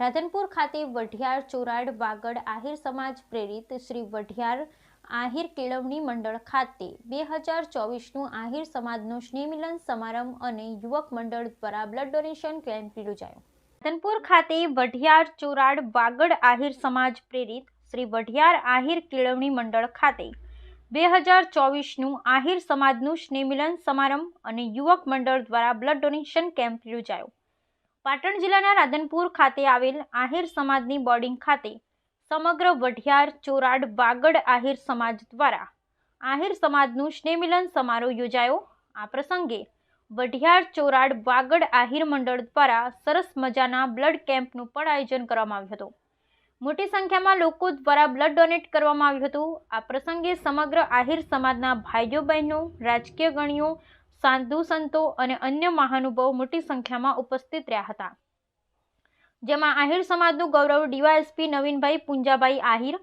રાધનપુર ખાતે વઢિયાર ચોરાડ વાગડ આહિર સમાજ પ્રેરિત શ્રી વઢિયાર આહિર કેળવણી મંડળ ખાતે બે હજાર ચોવીસનું આહિર સમાજનો સ્નેહમિલન સમારંભ અને યુવક મંડળ દ્વારા બ્લડ ડોનેશન કેમ્પ યોજાયો. રાધનપુર ખાતે વઢિયાર ચોરાડ વાગડ આહિર સમાજ પ્રેરિત શ્રી વઢિયાર આહિર કેળવણી મંડળ ખાતે બે હજાર ચોવીસનું આહિર સમાજનું સ્નેહમિલન સમારંભ અને યુવક મંડળ દ્વારા બ્લડ ડોનેશન કેમ્પ યોજાયો. પાટણ જિલ્લાના રાધનપુર ખાતે આવેલ આહિર સમાજની બોર્ડિંગ ખાતે સમગ્ર વઢિયાર, ચોરાડ, વાગડ આહિર સમાજ દ્વારા આહિર સમાજનું સ્નેહમિલન સમારોહ યોજાયો. આ પ્રસંગે વઢિયાર, ચોરાડ, વાગડ આહિર મંડળ દ્વારા સરસ મજાના બ્લડ કેમ્પનું પણ આયોજન કરવામાં આવ્યું હતું. મોટી સંખ્યામાં લોકો દ્વારા બ્લડ ડોનેટ કરવામાં આવ્યું હતું. આ પ્રસંગે સમગ્ર આહિર સમાજના ભાઈઓ બહેનો, રાજકીય ગણીઓ સાધુ સંતો અને અન્ય મહાનુભાવો મોટી સંખ્યામાં ઉપસ્થિત રહ્યા હતા. જેમાં આહિર સમાજનું ગૌરવ ડીવાયએસપી નવીનભાઈ પુંજાભાઈ આહિર,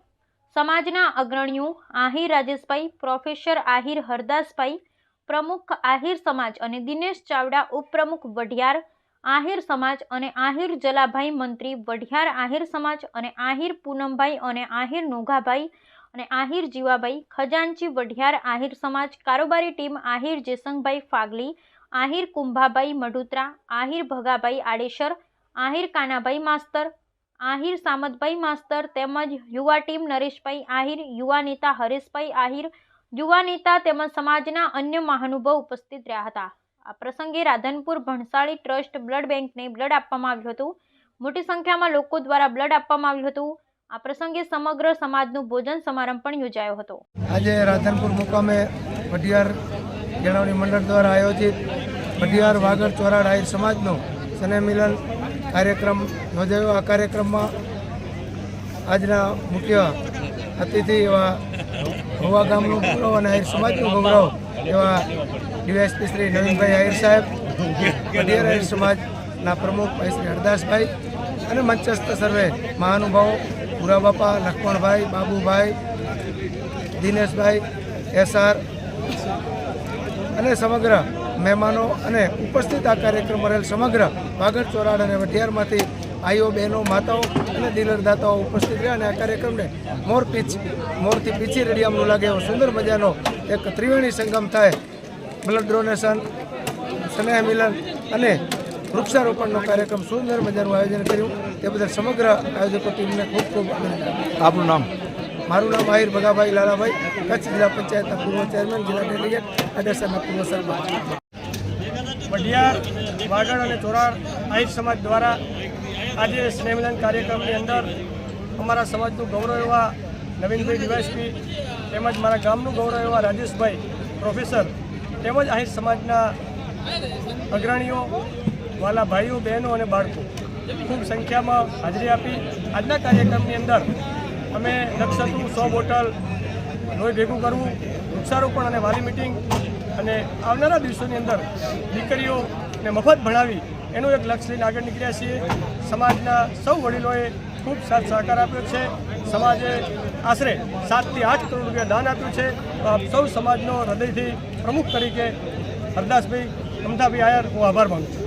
સમાજના અગ્રણીઓ આહિર રાજેશભાઈ, પ્રોફેસર આહિર હરદાસભાઈ, પ્રમુખ આહિર સમાજ અને દિનેશ ચાવડા, ઉપપ્રમુખ વઢિયાર આહિર સમાજ અને આહિર જલાભાઈ મંત્રી, વઢિયાર આહિર સમાજ અને આહિર પૂનમભાઈ અને આહિર નોઘાભાઈ અને આહિર જીવાભાઈ ખજાનચી વઢિયાર આહિર સમાજ કારોબારી ટીમ આહિર જેસંગભાઈ ફાગલી, આહિર કુંભાભાઈ મઢુત્રા, આહિર ભગાભાઈ આડેસર, આહિર કાનાભાઈ માસ્તર, આહિર સામતભાઈ માસ્તર તેમજ યુવા ટીમ નરેશભાઈ આહિર, યુવા નેતા હરેશભાઈ આહિર, યુવા નેતા તેમજ સમાજના અન્ય મહાનુભાવ ઉપસ્થિત રહ્યા હતા. આ પ્રસંગે રાધનપુર ભણસાળી ટ્રસ્ટ બ્લડ બેંકને બ્લડ આપવામાં આવ્યું હતું. મોટી સંખ્યામાં લોકો દ્વારા બ્લડ આપવામાં આવ્યું હતું. આ પ્રસંગે સમગ્ર સમાજનું ભોજન સમારંભ પણ યોજાયો હતો. આજે રાધનપુર મુકામે ભટિયાર કેળવણી મંડળ દ્વારા આયોજિત ભટિયાર વાગડ ચોરાડ આહિર સમાજનો સ્નેહ મિલન કાર્યક્રમ યોજાયો. આ કાર્યક્રમમાં આજના મુખ્ય અતિથિ એવા હોવા ગામનું ગૌરવ અને આહિર સમાજનું ગૌરવ એવા ડીવાયએસપી શ્રી નવીનભાઈ આહિર સાહેબ, ભટિયાર આહિર સમાજના પ્રમુખ ભાઈ શ્રી હરદાસભાઈ અને મંચસ્થ સર્વે મહાનુભાવો પુરા બાપા લક્ષ્મણભાઈ બાબુભાઈ, દિનેશભાઈ એસઆર અને સમગ્ર મહેમાનો અને ઉપસ્થિત આ કાર્યક્રમ રહેલ સમગ્ર વાગડ ચોરાડ અને વઢિયારમાંથી આઈઓ બહેનો, માતાઓ અને ડીલરદાતાઓ ઉપસ્થિત રહ્યા અને આ કાર્યક્રમને મોર પીચ, મોરથી પીછી રેડિયામનું લાગે એવો સુંદર મજાનો એક ત્રિવેણી સંગમ થાય. બ્લડ ડોનેશન, સ્નેહ મિલન અને વૃક્ષારોપણનો કાર્યક્રમ સુંદર મજાનું આયોજન કર્યું. તે બદલ સમગ્ર આયોજકો ટીમને ખૂબ ખૂબ આપનું નામ? મારું નામ આહિર ભગાભાઈ લાલાભાઈ કચ્છ જિલ્લા પંચાયતના પૂર્વ ચેરમેન જિલ્લા ડેલિગેટ આડેસરના પૂર્વ સરપંચ. વઢિયાર વાગડ અને ચોરાડ આહિર સમાજ દ્વારા આજે સ્નેહમિલન કાર્યક્રમની અંદર અમારા સમાજનું ગૌરવ એવા નવીનભાઈ ડીવાયસપી તેમજ મારા ગામનું ગૌરવ એવા રાજેશભાઈ પ્રોફેસર તેમજ આહિર સમાજના અગ્રણીઓ વાલા ભાઈઓ, બહેનો અને બાળકો ખૂબ સંખ્યામાં હાજરી આપી. આજના કાર્યક્રમની અંદર અમે લક્ષ્ય હતું સો બોટલ લોહી ભેગું કરવું, વૃક્ષારોપણ અને વાલી મિટિંગ અને આવનારા દિવસોની અંદર દીકરીઓને મફત ભણાવી એનું એક લક્ષ્ય લઈને આગળ નીકળ્યા છીએ. સમાજના સૌ વડીલોએ ખૂબ સાથ સહકાર આપ્યો છે. સમાજે આશરે સાતથી આઠ કરોડ રૂપિયા દાન આપ્યું છે. તો આપ સૌ સમાજનો હૃદયથી પ્રમુખ તરીકે હરદાસભાઈ મમતાભાઈ આયર, હું આભાર માનું છું.